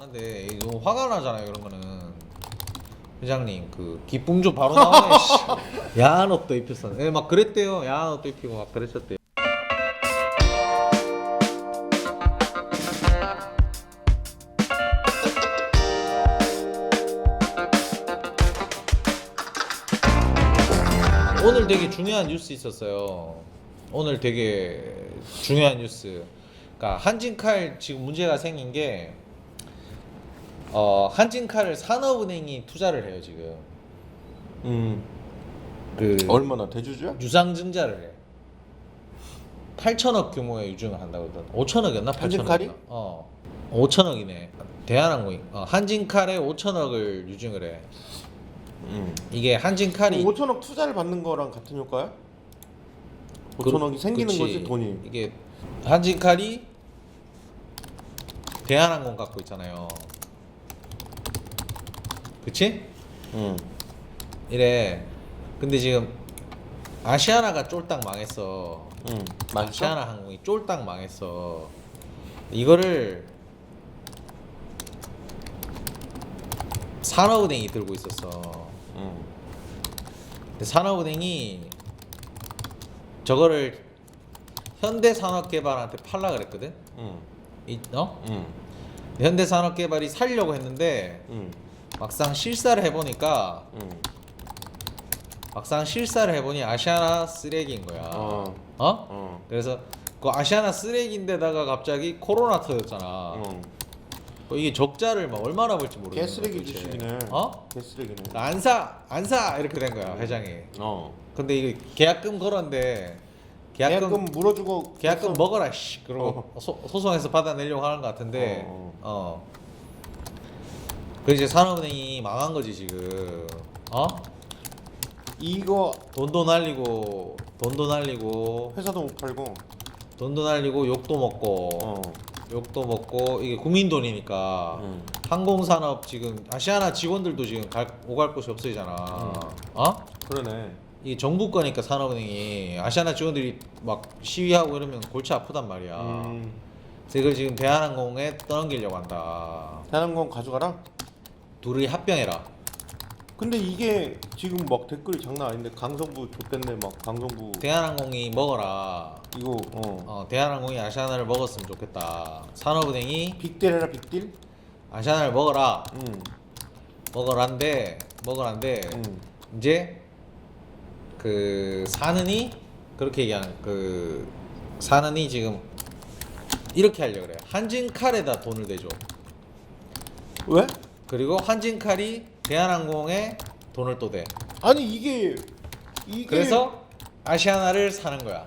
아는데 너무 화가 나잖아요 그런 거는 회장님 그 기쁨 좀 바로 나오네 씨. 야한 옷도 입혔어 예, 막 그랬대요 야한 옷도 입히고 막 그랬었대요 오늘 되게 중요한 뉴스 있었어요. 오늘 되게 중요한 뉴스. 그러니까 한진칼 지금 문제가 생긴 게 어, 한진칼을 산업은행이 투자를 해요 지금. 음. 그 얼마나 대주주야? 유상증자를 해. 8천억 규모의 유증을 한다고 그러더라. 5천억이었나? 8천억. 한진칼이? 어. 5천억이네. 대한항공이 어, 한진칼에 5천억을 유증을 해. 음. 이게 한진칼이 5천억 투자를 받는 거랑 같은 효과야? 5천억이 생기는 그치. 거지 돈이. 이게 한진칼이 대한항공 갖고 있잖아요. 그치? 음. 이래. 근데 지금 아시아나가 쫄딱 망했어. 음. 맞죠? 아시아나 항공이 쫄딱 망했어. 이거를 산업은행이 들고 있었어. 음. 근데 산업은행이 저거를 현대산업개발한테 팔라 그랬거든. 음. 이, 어? 음. 현대산업개발이 살려고 했는데 음. 막상 실사를 해보니까 음. 막상 실사를 해보니 아시아나 쓰레기인 거야. 어. 어? 어. 그래서 그 아시아나 쓰레기인데다가 갑자기 코로나 터졌잖아. 어. 어, 이게 적자를 막 얼마나 볼지 모르겠어. 개쓰레기 주식이네. 어? 개쓰레기네. 안 사, 안 사 이렇게 된 거야 회장이. 어. 근데 이게 계약금 걸었는데 계약금, 계약금 물어주고 계약금. 먹어라 씨. 그리고 소, 소송해서 받아내려고 하는 것 같은데 어. 어. 그 이제 산업은행이 망한 거지 지금. 어? 이거 돈도 날리고 돈도 날리고 회사도 못 팔고. 돈도 날리고 욕도 먹고 어. 욕도 먹고 이게 국민 돈이니까 음. 항공산업 지금 아시아나 직원들도 지금 갈, 오갈 곳이 없어지잖아. 어? 그러네. 이 정부 거니까 산업은행이 아시아나 직원들이 막 시위하고 이러면 골치 아프단 말이야. 음. 그래서 이걸 지금 대한항공에 떠넘기려고 한다. 대한항공 가져가라. 둘이 합병해라. 근데 이게 지금 막 댓글이 장난 아닌데 강성부 좆됐네 막 강성부 대한항공이 먹어라. 이거 어 어, 대한항공이 아시아나를 먹었으면 좋겠다. 산업은행이 빅딜 해라 빅딜 아시아나를 먹어라. 음, 먹어란데 먹어란데 음. 이제 그 사는이 그렇게 얘기하는 그 사는이 지금 이렇게 하려 고 그래요. 한진칼에다 돈을 대줘. 왜? 그리고 한진칼이 대한항공에 돈을 또 대. 아니 이게 이게 그래서 아시아나를 사는 거야.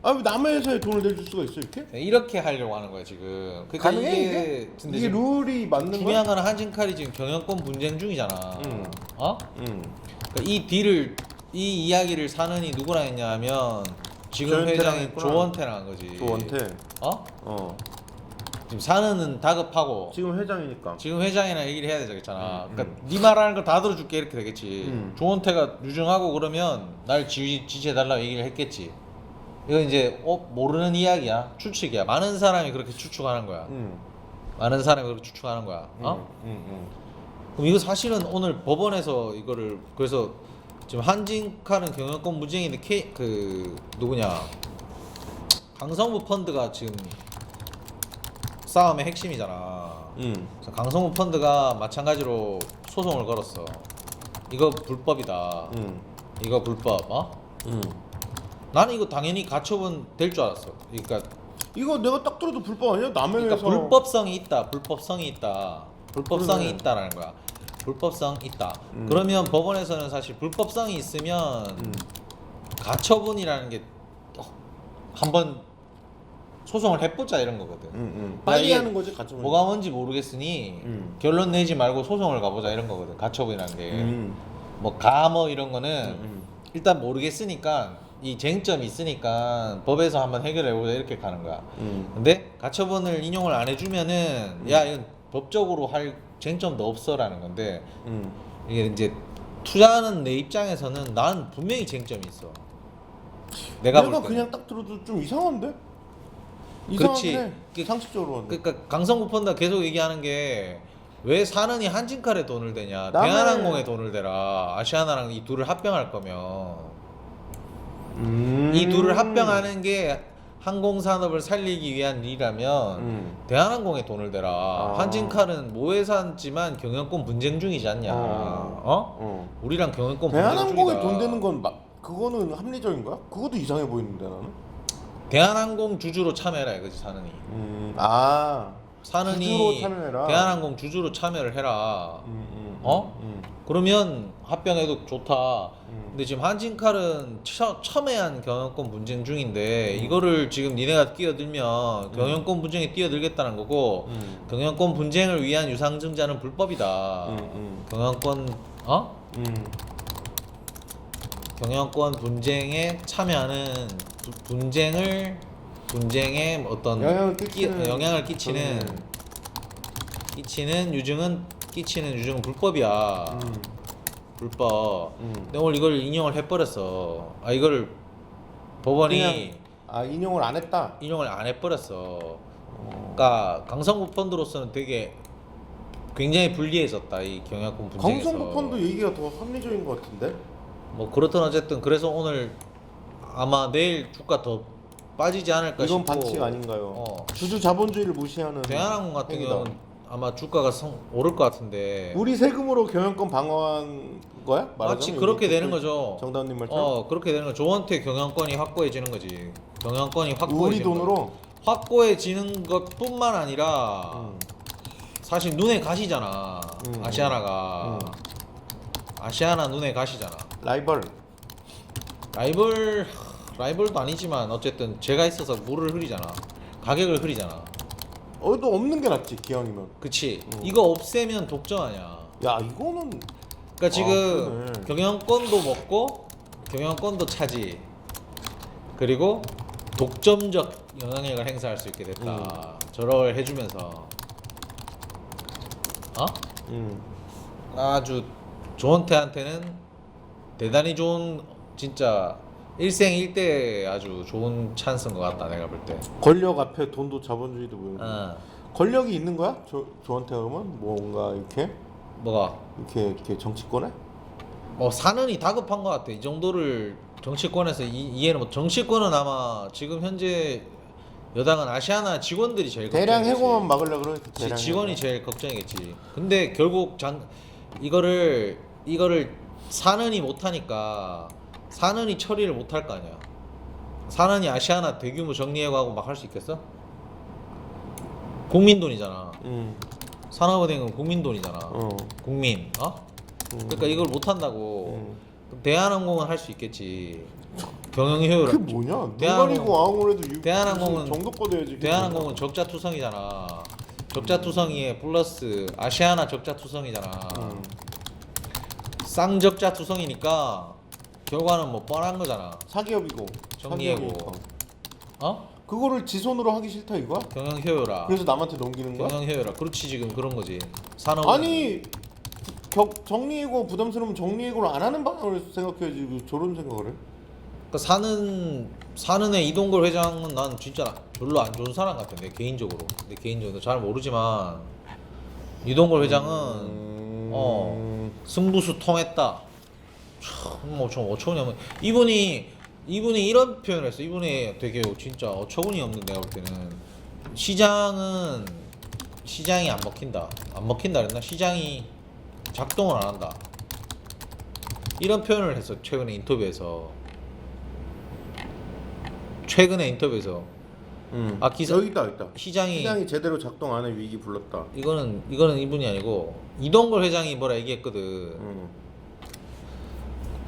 아왜 남의 회사에 돈을 내줄 수가 있어 이렇게? 이렇게 하려고 하는 거야 지금. 그러니까 가능해 이게 이게? 근데 이게 지금 룰이 맞는 거야? 중요한 거는 한진칼이 지금 경영권 분쟁 중이잖아. 음. 어? 음. 그러니까 이 딜을 이 이야기를 사는이 누구랑 했냐면 지금 했구나. 조원태랑 한 거지. 조원태 어? 어 지금 사는은 다급하고 지금 회장이니까 지금 회장이랑 얘기를 해야 되겠잖아. 음, 그러니까 네 말하는 거다 들어줄게 이렇게 되겠지. 음. 조원태가 유증하고 그러면 날 지, 지지해달라고 얘기를 했겠지. 이건 이제 어 모르는 이야기야. 추측이야. 많은 사람이 그렇게 추측하는 거야. 음. 많은 사람이 그렇게 추측하는 거야. 어? 음, 음, 음. 그럼 이거 사실은 오늘 법원에서 이거를 그래서 지금 한진칼은 경영권 무쟁인데 K 그 누구냐 강성부 펀드가 지금 싸움의 핵심이잖아. 음. 그래서 강성부 펀드가 마찬가지로 소송을 걸었어. 이거 불법이다. 음. 이거 불법. 어? 음. 나는 이거 당연히 가처분 될 줄 알았어. 그러니까 이거 내가 딱 들어도 불법 아니야? 남의 그러니까 회사 불법성이 있다. 불법성이 있다. 불법성이 그러네. 있다라는 거야. 불법성 있다. 음. 그러면 법원에서는 사실 불법성이 있으면 음. 가처분이라는 게 한 번 소송을 해보자 이런 거거든. 음, 음. 야, 빨리 하는 거지 가처분 뭐가 뭔지 모르겠으니 음. 결론 내지 말고 소송을 가보자 이런 거거든. 가처분이라는 게. 음. 뭐 가뭐 이런 거는 음. 일단 모르겠으니까 이 쟁점이 있으니까 법에서 한번 해결해보자 이렇게 가는 거야. 음. 근데 가처분을 인용을 안 해주면은 야 이건 법적으로 할 쟁점도 없어라는 건데 음. 이게 이제 투자하는 내 입장에서는 난 분명히 쟁점이 있어. 내가, 내가, 볼 때는. 그냥 딱 들어도 좀 이상한데? 그렇지. 이상하긴 해. 그- 상식적으로. 그러니까 강성구 펀드가 계속 얘기하는 게 왜 사는이 한진칼에 돈을 대냐? 남의- 대한항공에 돈을 대라. 아시아나랑 이 둘을 합병할 거면 음. 이 둘을 합병하는 게 항공 산업을 살리기 위한 일이라면 음. 대한항공에 돈을 대라. 아. 한진칼은 모회사지만 경영권 분쟁 중이지 않냐? 어. 어? 어. 우리랑 경영권 분쟁 대한항공에 중이다. 돈 되는 건막 그거는 합리적인 거야? 그것도 이상해 보이는데 나는. 대한항공 주주로 참여해라 이거지 사는이. 음. 아. 사는이 주주로 참여해라. 대한항공 주주로 참여를 해라. 음, 음, 어? 음, 그러면 합병해도 좋다. 음. 근데 지금 한진칼은 처, 첨예한 경영권 분쟁 중인데 음. 이거를 지금 니네가 뛰어들면 경영권 분쟁에 뛰어들겠다는 거고 음. 경영권 분쟁을 위한 유상증자는 불법이다. 음, 음. 경영권 어? 음. 경영권 분쟁에 참여하는 부- 분쟁을 분쟁에 어떤 영향을 끼- 끼치는 영향을 끼치는 그런- 끼치는 유증은 끼치는 유증은 불법이야. 음. 불법. 음. 근데 오늘 이걸 인용을 해버렸어. 아 이거를 법원이 그냥 아 인용을 안 했다. 인용을 안 해버렸어. 어. 그러니까 강성구 펀드로서는 되게 굉장히 불리해졌다 이 경영권 분쟁에서. 강성구 펀드 얘기가 더 합리적인 것 같은데? 뭐 그렇든 어쨌든 그래서 오늘 아마 내일 주가 더 빠지지 않을까 이건 싶고. 반칙 아닌가요? 어. 주주 자본주의를 무시하는 대한항공 같은 행위다. 경우는 아마 주가가 성, 오를 것 같은데. 우리 세금으로 경영권 방어한 거야? 마치 말하자면 그렇게 이게 되는 그 거죠. 정다운님 말처럼 어 그렇게 되는 거. 조원태 경영권이 확고해지는 거지. 경영권이 우리 확고해지는 거. 돈으로 확고해지는 것뿐만 아니라 음. 사실 눈에 가시잖아. 음. 아시아나가. 음. 아시아나 눈에 가시잖아. 라이벌 라이벌 라이벌도 아니지만 어쨌든 제가 있어서 물을 흐리잖아. 가격을 흐리잖아. 어도 없는 게 낫지 기왕이면 그치? 음. 이거 없애면 독점 아니야. 야 이거는 그러니까 지금 아, 그러네. 경영권도 먹고 경영권도 차지. 그리고 독점적 영향력을 행사할 수 있게 됐다. 저럴 해주면서 어? 음. 아주 조원태한테는 대단히 좋은 진짜 일생일대 아주 좋은 찬스인 것 같다 내가 볼 때. 권력 앞에 돈도 자본주의도 보이고 어. 권력이 있는 거야? 조, 조한테 그러면 뭔가 이렇게 뭐가 이렇게 이렇게 정치권에? 뭐 사는이 다급한 것 같아. 이 정도를 정치권에서 이, 이해는 못. 정치권은 아마 지금 현재 여당은 아시아나 직원들이 제일 대량 걱정이겠지. 해고만 막으려 그러니까 지- 대량 직원이 해고. 제일 걱정이겠지. 근데 결국 장 이거를 이거를 사는이 못하니까 사는이 처리를 못할 거 아니야. 사는이 아시아나 대규모 정리해고하고 막 할 수 있겠어? 국민 돈이잖아. 음. 산업은행은 국민 돈이잖아. 어. 국민, 어? 음. 그러니까 이걸 못 한다고. 음. 그럼 대한항공은 할 수 있겠지. 경영 효율. 그게 뭐냐? 대한항공- 누가리고 아무래도 유- 대한항공은- 정도 꺼내야지. 대한항공은 적자 투성이잖아. 적자 투성이에 플러스 아시아나 적자 투성이잖아. 음. 쌍적자 투성이니까 결과는 뭐 뻔한 거잖아. 사기업이고 정리해고. 사기업이니까. 어? 그거를 지 손으로 하기 싫다 이거야? 경영 효율화. 그래서 남한테 넘기는 거야? 경영 효율화. 그렇지 지금 그런 거지. 산업 아니 격 정리해고 부담스러우면 정리해고를 안 하는 방향으로 생각해야지 왜 저런 생각을 해? 그러니까 사는 사는 애 이동걸 회장은 난 진짜 별로 안 좋은 사람 같아. 내 개인적으로. 내 개인적으로 잘 모르지만 이동걸 회장은 음... 어. 승부수 통했다. 참, 뭐, 좀 어처구니 없는. 이분이, 이분이 이런 표현을 했어. 이분이 되게 진짜 어처구니 없는 내가 볼 때는. 시장은, 시장이 안 먹힌다. 안 먹힌다 그랬나? 시장이 작동을 안 한다. 이런 표현을 했어. 최근에 인터뷰에서. 최근에 인터뷰에서. 음. 아, 기사- 여기 있다 있다. 시장이, 시장이 제대로 작동 안 해 위기 불렀다. 이거는, 이거는 이분이 아니고, 이동걸 회장이 뭐라 얘기했거든. 음.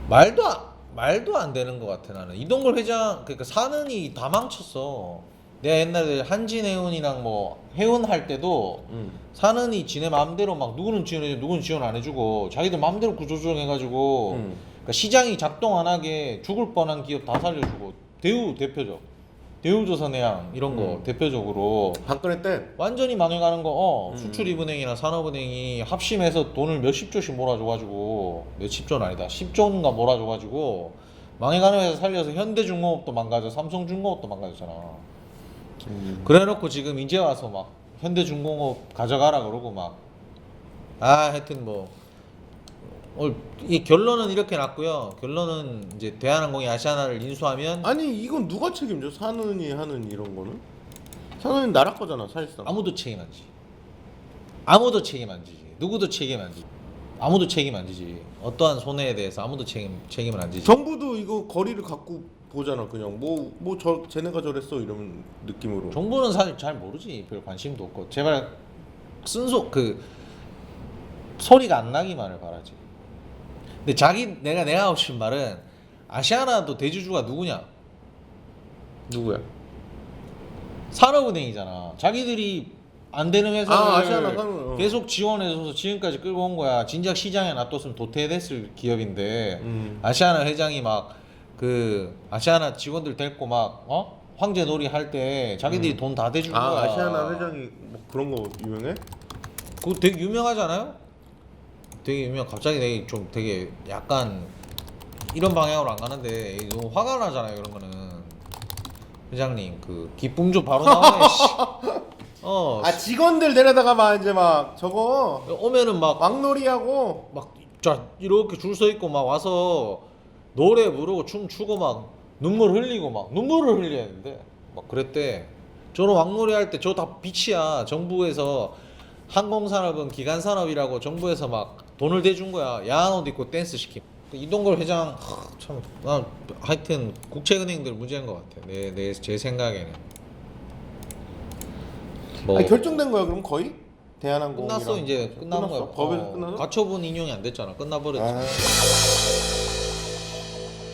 말도 안, 말도 안 되는 것 같아 나는 이동걸 회장 그러니까 사는이 다 망쳤어 내가 옛날에 한진해운이랑 뭐 해운 할 때도 음. 사는이 지네 마음대로 막 누구는 지원해주고 누구는 지원 안 해주고 자기들 마음대로 구조조정해가지고 음. 그러니까 시장이 작동 안 하게 죽을 뻔한 기업 다 살려주고 대우 대표적 대우조선해양 이런 거 음. 대표적으로 박근혜 때 완전히 망해가는 거, 어, 음. 수출입은행이나 산업은행이 합심해서 돈을 몇십 조씩 몰아줘가지고, 몇십 조는 아니다, 10조인가 몰아줘가지고, 망해가는 회사 살려서 현대중공업도 망가져, 삼성중공업도 망가졌잖아. 음. 그래 놓고 지금 이제 와서 막, 현대중공업 가져가라 그러고 막, 아 하여튼 뭐 오늘 이 결론은 이렇게 났고요. 결론은 이제 대한항공이 아시아나를 인수하면 아니 이건 누가 책임져? 산은이 하는 이런 거는? 산은이 나라 거잖아 사실상. 아무도 책임 안 지지. 아무도 책임 안 지지. 누구도 책임 안 지지. 아무도 책임 안 지지. 어떠한 손해에 대해서 아무도 책임 책임을 안 지지. 정부도 이거 거리를 갖고 보잖아 그냥 뭐 뭐 저 쟤네가 저랬어 이런 느낌으로. 정부는 사실 잘 모르지. 별 관심도 없고 제발 쓴소 그 소리가 안 나기만을 바라지. 근데 자기 내가 내가 하고 싶은 말은 아시아나도 대주주가 누구냐? 누구야? 산업은행이잖아. 자기들이 안 되는 회사를 아, 아시아나 산업은행, 어. 계속 지원해줘서 지금까지 끌고 온 거야. 진작 시장에 놔뒀으면 도태됐을 기업인데 음. 아시아나 회장이 막 그 아시아나 직원들 데리고 막 어? 황제 놀이 할 때 자기들이 돈 다 대준 아 거야. 아시아나 회장이 뭐 그런 거 유명해? 그거 되게 유명하잖아요. 되게 유명. 갑자기 되게 좀 되게 약간 이런 방향으로 안 가는데 너무 화가 나잖아요. 이런 거는 회장님 그 기쁨 좀 바로 나오네. 씨. 어 아 직원들 데려다가 막 이제 막 저거 오면은 막 왕놀이하고 막자 이렇게 줄 서 있고 막 와서 노래 부르고 춤 추고 막 눈물 흘리고 막 눈물을 흘려야 되는데 막 그랬대. 저는 왕놀이 할 때 저 다 빛이야. 정부에서 항공산업은 기간산업이라고 정부에서 막 돈을 대준 거야. 야한 옷 입고 댄스 시킴. 그 이동걸 회장 하, 참, 나 하여튼 국채은행들 문제인 것 같아. 내 내 제 생각에는. 뭐 아니, 결정된 거야 그럼 거의 대한항공 끝났어 이제 끝나는 거야. 법에서 어, 끝났어? 가처분 인용이 안 됐잖아. 끝나버렸지. 아.